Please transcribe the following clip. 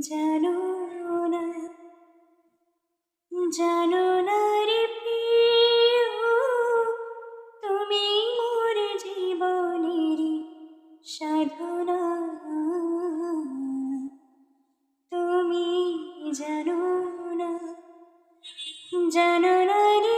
জানো না জানো না রে তুমি মোর জীবনের সাধনা। তুমি জানো না জানো না রে